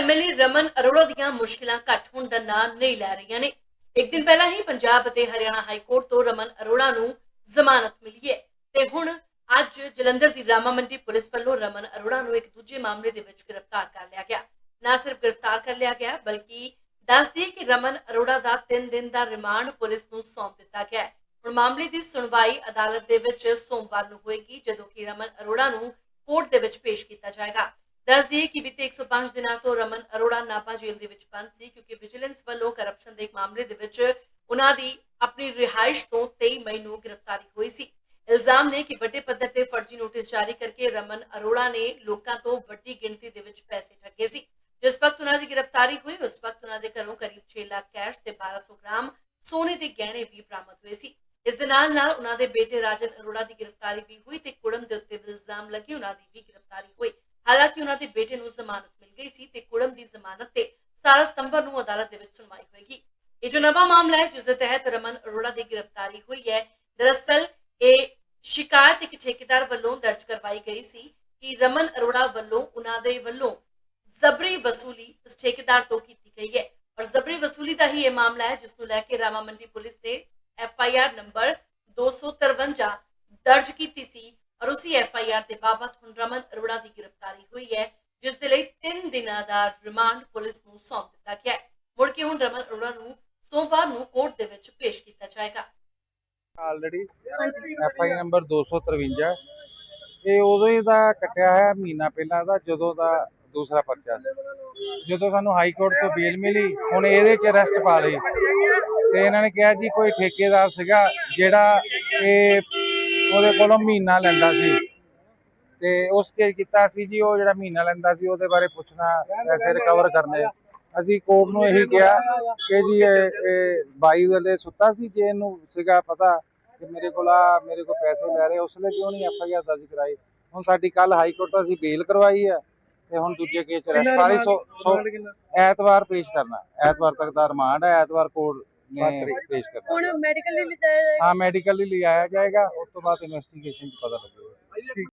MLA Raman Arora ਦੀਆਂ ਮੁਸ਼ਕਿਲਾਂ ਘੱਟ ਹੋਣ ਦਾ ਨਾਂ ਨਹੀਂ ਲੈ ਰਹੀਆਂ ਨੇ। ਇੱਕ ਦਿਨ ਪਹਿਲਾਂ ਹੀ ਪੰਜਾਬ ਅਤੇ ਹਰਿਆਣਾ ਹਾਈ ਕੋਰਟ ਤੋਂ ਰਮਨ ਅਰੋੜਾ ਨੂੰ ਜ਼ਮਾਨਤ ਮਿਲੀ ਹੈ ਤੇ ਹੁਣ ਅੱਜ ਜਲੰਧਰ ਦੀ ਰਾਮਾ ਮੰਡੀ ਪੁਲਿਸ ਵੱਲੋਂ ਰਮਨ ਅਰੋੜਾ ਨੂੰ ਇੱਕ ਦੂਜੇ ਮਾਮਲੇ ਦੇ ਵਿੱਚ ਗ੍ਰਿਫਤਾਰ ਕਰ ਲਿਆ ਗਿਆ। ਨਾ ਸਿਰਫ ਗ੍ਰਿਫਤਾਰ ਕਰ ਲਿਆ ਗਿਆ, ਬਲਕਿ ਦੱਸ ਦਈਏ ਕਿ ਰਮਨ ਅਰੋੜਾ ਦਾ 3 ਦਿਨ ਦਾ ਰਿਮਾਂਡ ਪੁਲਿਸ ਨੂੰ ਸੌਂਪ ਦਿੱਤਾ ਗਿਆ ਹੈ। ਹੁਣ ਮਾਮਲੇ ਦੀ ਸੁਣਵਾਈ ਅਦਾਲਤ ਦੇ ਵਿੱਚ ਸੋਮਵਾਰ ਨੂੰ ਹੋਏਗੀ, ਜਦੋਂ ਕਿ ਰਮਨ ਅਰੋੜਾ ਨੂੰ ਕੋਰਟ ਦੇ ਵਿੱਚ ਪੇਸ਼ ਕੀਤਾ ਜਾਏਗਾ। ਦੱਸ ਦਈਏ ਕਿ ਬੀਤੇ 105 ਦਿਨਾਂ ਤੋਂ ਰਮਨ ਅਰੋੜਾ ਨਾਪਾ ਜੇਲ੍ਹ ਦੇ ਵਿੱਚ ਬੰਦ ਸੀ ਕਿਉਂਕਿ ਵਿਜੀਲੈਂਸ ਵੱਲੋਂ ਕਰਪਸ਼ਨ ਦੇ ਇੱਕ ਮਾਮਲੇ ਦੇ ਵਿੱਚ ਉਹਨਾਂ ਦੀ ਆਪਣੀ ਰਿਹਾਇਸ਼ ਤੋਂ 23 ਮਈ ਨੂੰ ਗ੍ਰਿਫਤਾਰੀ ਹੋਈ ਸੀ। ਇਲਜ਼ਾਮ ਨੇ ਕਿ ਵੱਡੇ ਪੱਧਰ ਤੇ ਫਰਜ਼ੀ ਨੋਟਿਸ ਜਾਰੀ ਕਰਕੇ ਰਮਨ ਅਰੋੜਾ ਨੇ ਲੋਕਾਂ ਤੋਂ ਵੱਡੀ ਗਿਣਤੀ ਦੇ ਵਿੱਚ ਪੈਸੇ ਠੱਗੇ ਸੀ। ਜਿਸ ਵਕਤ ਉਹਨਾਂ ਦੀ ਗ੍ਰਿਫਤਾਰੀ ਹੋਈ, ਉਸ ਵਕਤ ਉਹਨਾਂ ਦੇ ਘਰੋਂ ਕਰੀਬ 6 ਲੱਖ ਕੈਸ਼ ਤੇ 1200 ਗ੍ਰਾਮ ਸੋਨੇ ਦੇ ਗਹਿਣੇ ਵੀ ਬਰਾਮਦ ਹੋਏ ਸੀ। ਇਸ ਦੇ ਨਾਲ ਨਾਲ ਉਹਨਾਂ ਦੇ ਬੇਟੇ ਰਾਜਨ ਅਰੋੜਾ ਦੀ ਗ੍ਰਿਫਤਾਰੀ ਵੀ ਹੋਈ ਤੇ ਕੁੜਮ ਦੇ ਉੱਤੇ ਇਲਜ਼ਾਮ ਲੱਗੇ ਉਹਨਾਂ ਦੀ ਵੀ ਗ੍ਰਿਫਤਾਰੀ ਹੋਈ। ਹਾਲਾਂਕਿ ਉਹਨਾਂ ਦੇ ਬੇਟੇ ਨੂੰ ਜ਼ਮਾਨਤ ਮਿਲ ਗਈ ਸੀ ਤੇ ਕੁੜਮ ਦੀ ਜ਼ਮਾਨਤ ਤੇ 17 ਸਤੰਬਰ ਨੂੰ ਅਦਾਲਤ ਦੇ ਵਿੱਚ ਸੁਣਵਾਈ ਹੋਏਗੀ। ਇਹ ਜੋ ਨਵਾਂ ਮਾਮਲਾ ਹੈ ਜਿਸ ਦੇ ਤਹਿਤ ਰਮਨ ਅਰੋੜਾ ਦੀ ਗ੍ਰਿਫਤਾਰੀ ਹੋਈ ਹੈ, ਦਰਅਸਲ ਇਹ ਸ਼ਿਕਾਇਤ ਇੱਕ ਠੇਕੇਦਾਰ ਵੱਲੋਂ ਦਰਜ ਕਰਵਾਈ ਗਈ ਸੀ ਕਿ ਰਮਨ ਅਰੋੜਾ ਵੱਲੋਂ ਉਹਨਾਂ ਦੇ ਵੱਲੋਂ ਜ਼ਬਰੀ ਵਸੂਲੀ ਇਸ ਠੇਕੇਦਾਰ ਤੋਂ ਕੀਤੀ ਗਈ ਹੈ। ਔਰ ਜ਼ਬਰੀ ਵਸੂਲੀ ਦਾ ਹੀ ਇਹ ਮਾਮਲਾ ਹੈ, ਜਿਸ ਨੂੰ ਲੈ ਕੇ ਰਾਮਾ ਮੰਡੀ ਪੁਲਿਸ ਨੇ ਐਫ ਆਈ ਆਰ ਨੰਬਰ 253 ਦਰਜ ਕੀਤੀ ਸੀ ਔਰ ਉਸੇ ਐਫ ਆਈ ਆਰ ਦੇ ਬਾਬਤ ਹੁਣ ਰਮਨ ਅਰੋੜਾ ਦੀ ਗ੍ਰਿਫਤਾਰੀ ਹੋਈ ਹੈ ਜਿਸ ਦੇ ਲਈ 3 ਦਿਨਾਂ ਦਾ ਰਿਮਾਂਡ ਪੁਲਿਸ ਨੂੰ ਸੌਂਪ ਦਿੱਤਾ ਗਿਆ ਹੈ। ਮੁੜ ਕੇ ਹੁਣ ਰਮਨ ਅਰੋੜਾ ਨੂੰ ਸੋਮਵਾਰ ਨੂੰ ਕੋਰਟ ਦੇ ਵਿੱਚ ਪੇਸ਼ ਕੀਤਾ ਜਾਏਗਾ। ਆਲਰੇਡੀ ਐਫ ਆਈ ਨੰਬਰ 253 ਇਹ ਉਦੋਂ ਹੀ ਦਾ ਕੱਟਿਆ ਹੈ ਮਹੀਨਾ ਪਹਿਲਾਂ ਦਾ ਜਦੋਂ ਦਾ ਦੂਸਰਾ ਪਰਚਾ ਸੀ। ਜਦੋਂ ਸਾਨੂੰ ਹਾਈ ਕੋਰਟ ਤੋਂ ਬੇਲ ਮਿਲੀ ਹੁਣ ਇਹਦੇ 'ਚ ਅਰੈਸਟ ਪਾ ਲਈ। ਤੇ ਇਹਨਾਂ ਨੇ ਕਿਹਾ ਜੀ ਕੋਈ ਠੇਕੇਦਾਰ ਸੀਗਾ ਜਿਹੜਾ ਇਹ ਉਹਦੇ ਕੋਲੋਂ ਮਹੀਨਾ ਲੈਂਦਾ ਸੀ। ਤੇ ਉਸ ਕੇ ਕੀਤਾ ਸੀ ਜੀ ਉਹ ਜਿਹੜਾ ਮਹੀਨਾ ਲੈਂਦਾ ਸੀ ਉਹਦੇ ਬਾਰੇ ਪੁੱਛਣਾ ਪੈਸੇ ਰਿਕਵਰ ਕਰਨੇ। ਅਸੀਂ ਕੋਰਟ ਨੂੰ ਇਹੀ ਕਿਹਾ ਕਿ ਜੀ ਇਹ ਬਾਈ ਵਾਲੇ ਸੁੱਤਾ ਸੀ ਜੇ ਇਹਨੂੰ ਸੀਗਾ ਪਤਾ ਕਿ ਮੇਰੇ ਕੋਲ ਆ ਮੇਰੇ ਕੋਲ ਪੈਸੇ ਲੈ ਰਹੇ ਉਸ ਲਈ ਕਿਉਂ ਨਹੀਂ ਐਫ ਆਈ ਆਰ ਦਰਜ ਕਰਾਈ? ਹੁਣ ਸਾਡੀ ਕੱਲ ਹਾਈ ਕੋਰਟ ਅਸੀਂ ਬੇਲ ਕਰਵਾਈ ਹੈ ਤੇ ਹੁਣ ਦੂਜੇ ਕੇਸ ਚ ਅਰੈਸਟ ਪਾਲੀ ਸੋ ਐਤਵਾਰ ਪੇਸ਼ ਕਰਨਾ। ਐਤਵਾਰ ਤੱਕ ਦਾ ਰਿਮਾਂਡ ਹੈ ਐਤਵਾਰ ਕੋਰਟ ਨੇ ਪੇਸ਼ ਕਰਨਾ ਹੁਣ ਮੈਡੀਕਲ ਲਈ ਲਿਜਾਇਆ ਜਾਏਗਾ। ਹਾਂ ਮੈਡੀਕਲ ਲਈ ਲਿਆਇਆ ਜਾਏਗਾ ਉਸ ਤੋਂ ਬਾਅਦ ਇਨਵੈਸਟੀਗੇਸ਼ਨ ਚ ਪਤਾ ਲੱਗੇਗਾ।